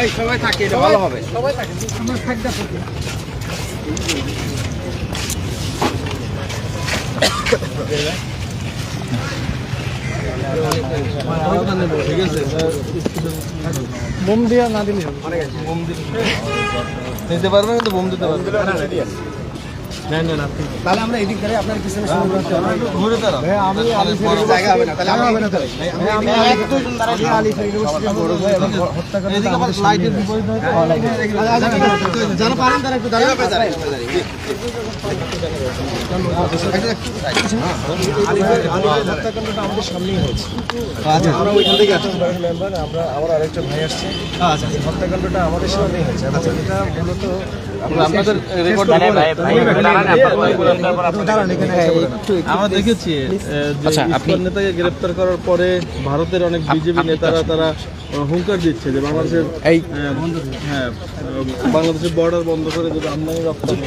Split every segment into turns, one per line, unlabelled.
এই সবাই থাকে এটা ভালো হবে।
বোম দিয়া না দিলে
নিতে পারবে কিন্তু বোম দিতে পারবে।
তাহলে আমরা এদিক করে আপনার পিছনে
ঘুরে দাঁড়াও।
আমি
জায়গা হবে না তাহলে আমরা
হবে না তাহলে আমি
এক দুজন দাঁড়াই
আলিফ ইউনিভার্সিটির বড় ভাই এবং হত্যা করে
এদিকে আবার লাইটের বিপরীত হয়।
যারা পারেন তারা একটু দাঁড়ান হত্যাকাণ্ডটা আমাদের সামনেই হয়েছে আমরা ওইখান থেকে মেম্বার আমরা আমার আরেকটা ভাই আসছে। আচ্ছা হত্যাকাণ্ডটা আমাদের সামনেই হয়েছে। এবং এটা মূলত
আমরা দেখেছি ইসকন নেতাকে গ্রেপ্তার করার পরে ভারতের অনেক বিজেপি নেতারা তারা হুঙ্কার দিচ্ছে যে বাংলাদেশের হ্যাঁ বাংলাদেশের বর্ডার বন্ধ করে যদি আমদানি রপ্তানি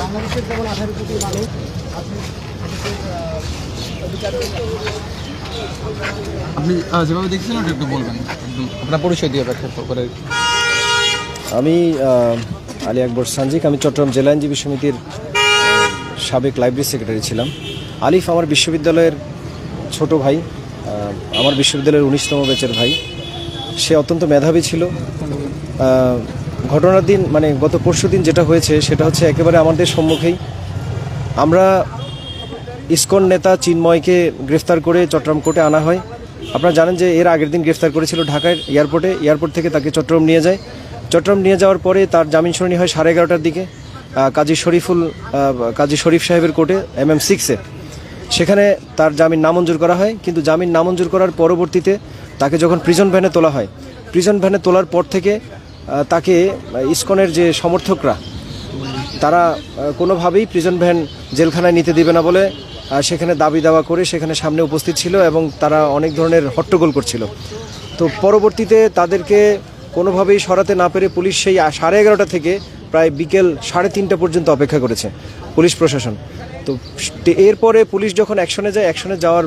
বাংলাদেশের যেমন আঠারো কোটি মানুষ আমি আলী আকবর সানজিক, আমি চট্টগ্রাম জেলা আইনজীবী সমিতির সাবেক লাইব্রেরি সেক্রেটারি ছিলাম। আলিফ আমার বিশ্ববিদ্যালয়ের ছোট ভাই আমার বিশ্ববিদ্যালয়ের উনিশতম ব্যাচের ভাই। সে অত্যন্ত মেধাবী ছিল। ঘটনার দিন মানে গত পরশু দিন যেটা হয়েছে, সেটা হচ্ছে একেবারে আমাদের সম্মুখেই। আমরা ইসকন নেতা চিন্ময়কে গ্রেফতার করে চট্টগ্রাম কোর্টে আনা হয়। আপনারা জানেন যে এর আগের দিন গ্রেফতার করেছিল ঢাকায় এয়ারপোর্টে, এয়ারপোর্ট থেকে তাকে চট্টগ্রাম নিয়ে যায়। চট্টগ্রাম নিয়ে যাওয়ার পরে তার জামিন শুনানি হয় সাড়ে এগারোটার দিকে কাজী শরীফুল কাজী শরীফ সাহেবের কোর্টে এম এম সিক্সে সেখানে তার জামিন নামঞ্জুর করা হয়, কিন্তু জামিন নামঞ্জুর করার পরবর্তীতে তাকে যখন প্রিজন ভ্যানে তোলা হয় প্রিজন ভ্যানে তোলার পর থেকে তাকে ইস্কনের যে সমর্থকরা, তারা কোনোভাবেই প্রিজন ভ্যান জেলখানায় নিতে দিবে না বলে সেখানে দাবি দাওয়া করে সেখানে সামনে উপস্থিত ছিল এবং তারা অনেক ধরনের হট্টগোল করছিল। তো পরবর্তীতে তাদেরকে কোনোভাবেই সরাতে না পেরে পুলিশ সেই সাড়ে এগারোটা থেকে প্রায় বিকেল সাড়ে তিনটা পর্যন্ত অপেক্ষা করেছে। পুলিশ প্রশাসন। তো এরপরে পুলিশ যখন অ্যাকশনে যায়, অ্যাকশনে যাওয়ার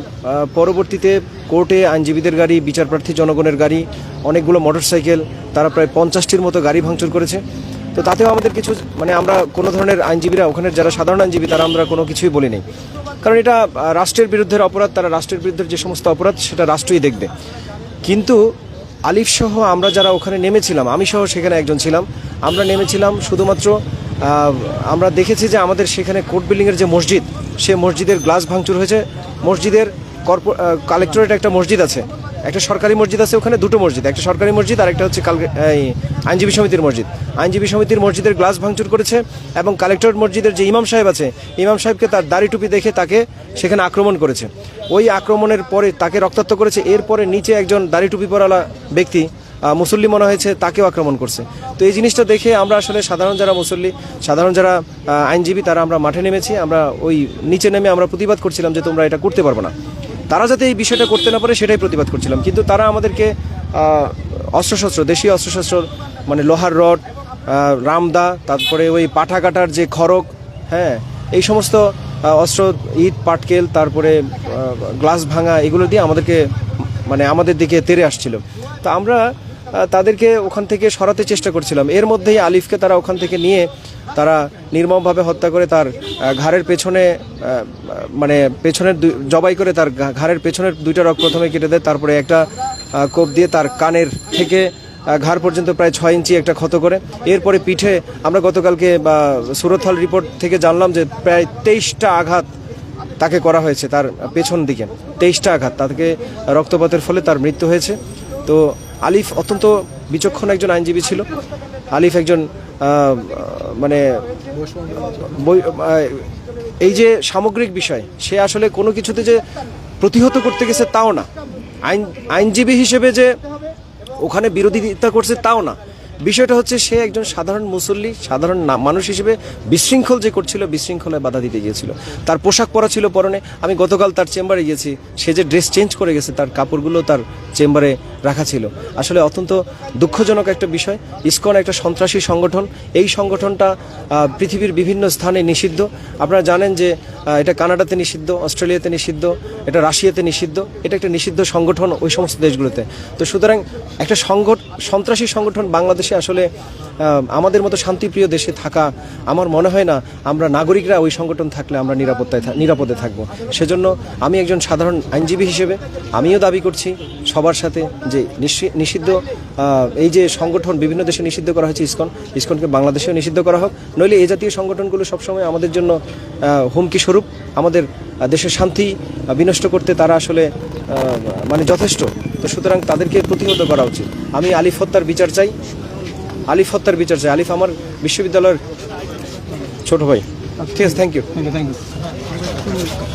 পরবর্তীতে কোর্টে আইনজীবীদের গাড়ি বিচারপ্রার্থী জনগণের গাড়ি, অনেকগুলো মোটরসাইকেল, তারা প্রায় পঞ্চাশটির মতো গাড়ি ভাঙচুর করেছে। তো তাতেও আমাদের কিছু মানে আমরা কোনো ধরনের আইনজীবীরা ওখানে যারা সাধারণ আইনজীবী, তারা আমরা কোনো কিছুই বলি নেই। কারণ এটা রাষ্ট্রের বিরুদ্ধে অপরাধ, তারা রাষ্ট্রের বিরুদ্ধে যে সমস্ত অপরাধ, সেটা রাষ্ট্রই দেখবে। কিন্তু আলিফ সহ আমরা যারা ওখানে নেমেছিলাম আমি সহ সেখানে একজন ছিলাম, আমরা নেমেছিলাম শুধুমাত্র আমরা দেখেছি যে আমাদের সেখানে কোর্ট বিল্ডিংয়ের যে মসজিদ, সে মসজিদের গ্লাস ভাঙচুর হয়েছে। মসজিদের কর্পো কালেক্টরেট একটা মসজিদ আছে। একটা সরকারি মসজিদ আছে, ওখানে দুটো মসজিদ। একটা সরকারি মসজিদ আর একটা হচ্ছে কাল- আইনজীবী সমিতির মসজিদ। আইনজীবী সমিতির মসজিদের গ্লাস ভাঙচুর করেছে এবং কালেক্টরেট মসজিদের যে ইমাম সাহেব আছে, ইমাম সাহেবকে তার দাড়ি টুপি দেখে তাকে সেখানে আক্রমণ করেছে। ওই আক্রমণের পরে তাকে রক্তাক্ত করেছে। এরপরে নিচে একজন দাড়ি টুপি পরালা ব্যক্তি মুসল্লি মনে হয়েছে তাকেও আক্রমণ করছে। তো এই জিনিসটা দেখে আমরা আসলে সাধারণ যারা মুসল্লি, সাধারণ যারা আইনজীবী, তারা আমরা মাঠে নেমেছি, আমরা ওই নিচে নেমে আমরা প্রতিবাদ করছিলাম যে তোমরা এটা করতে পারব না। তারা যাতে এই বিষয়টা করতে না পারে সেটাই প্রতিবাদ করছিলাম। কিন্তু তারা আমাদেরকে অস্ত্রশস্ত্র, দেশীয় অস্ত্রশস্ত্র মানে লোহার রড রামদা, তারপরে ওই পাঠা কাটার যে খড়ক হ্যাঁ এই সমস্ত অস্ত্র, ইট, পাটকেল, তারপরে গ্লাস ভাঙা, এগুলো দিয়ে আমাদেরকে মানে আমাদের দিকে তেরে আসছিল। তো আমরা তাদেরকে ওখান থেকে সরাতে চেষ্টা করছিলাম। এর মধ্যেই আলিফকে তারা ওখান থেকে নিয়ে তারা নির্মমভাবে হত্যা করে তার ঘাড়ের পেছনে মানে পেছনের জবাই করে তার ঘাড়ের পেছনের দুইটা রক প্রথমে কেটে দেয়, তারপরে একটা কোপ দিয়ে তার কানের থেকে ঘাড় পর্যন্ত প্রায় ছয় ইঞ্চি একটা ক্ষত করে। এরপরে পিঠে আমরা গতকালকে, বা সুরতহাল রিপোর্ট থেকে জানলাম যে প্রায় তেইশটা আঘাত তাকে করা হয়েছে তার পেছন দিকে। তেইশটা আঘাত, তাকে রক্তপাতের ফলে তার মৃত্যু হয়েছে। তো আলিফ অত্যন্ত বিচক্ষণ একজন আইনজীবী ছিল। আলিফ একজন মানে এই যে সামগ্রিক বিষয়, সে আসলে কোনো কিছুতে যে প্রতিহত করতে গেছে তাও না। আইন, আইনজীবী হিসেবে যে ওখানে বিরোধিতা করছে তাও না। বিষয়টা হচ্ছে সে একজন সাধারণ মুসল্লি, সাধারণ মানুষ হিসেবে বিশৃঙ্খল যে করছিল, বিশৃঙ্খলায় বাধা দিতে গিয়েছিল। তার পোশাক পরা ছিল পরনে। আমি গতকাল তার চেম্বারে গিয়েছি। সে যে ড্রেস চেঞ্জ করে গেছে, তার কাপড়গুলো তার চেম্বারে রাখা ছিল। আসলে অত্যন্ত দুঃখজনক একটা বিষয়। ইসকন একটা সন্ত্রাসী সংগঠন। এই সংগঠনটা পৃথিবীর বিভিন্ন স্থানে নিষিদ্ধ। আপনারা জানেন যে এটা কানাডাতে নিষিদ্ধ, অস্ট্রেলিয়াতে নিষিদ্ধ, এটা রাশিয়াতে নিষিদ্ধ। এটা একটা নিষিদ্ধ সংগঠন ওই সমস্ত দেশগুলোতে। তো সুতরাং একটা সংগঠন সন্ত্রাসী সংগঠন বাংলাদেশে আসলে আমাদের মতো শান্তিপ্রিয় দেশে থাকা, আমার মনে হয় না আমরা নাগরিকরা ওই সংগঠন থাকলে আমরা নিরাপত্তায় নিরাপদে থাকব। সেজন্য আমি একজন সাধারণ আইনজীবী হিসেবে আমিও দাবি করছি সবার সাথে যে নিষি- নিষিদ্ধ এই যে সংগঠন বিভিন্ন দেশে নিষিদ্ধ করা হয়েছে, ইসকন, ইসকনকে বাংলাদেশেও নিষিদ্ধ করা হোক। নইলে এই জাতীয় সংগঠনগুলো সবসময় আমাদের জন্য হুমকি স্বরূপ। আমাদের দেশের শান্তি বিনষ্ট করতে তারা আসলে মানে যথেষ্ট। তো সুতরাং তাদেরকে প্রতিহত করা উচিত। আমি আলিফ হত্যার বিচার চাই। আলিফ হত্যার বিচার চাই। আলিফ আমার বিশ্ববিদ্যালয়ের ছোট ভাই। ঠিক আছে thank you
thank you thank you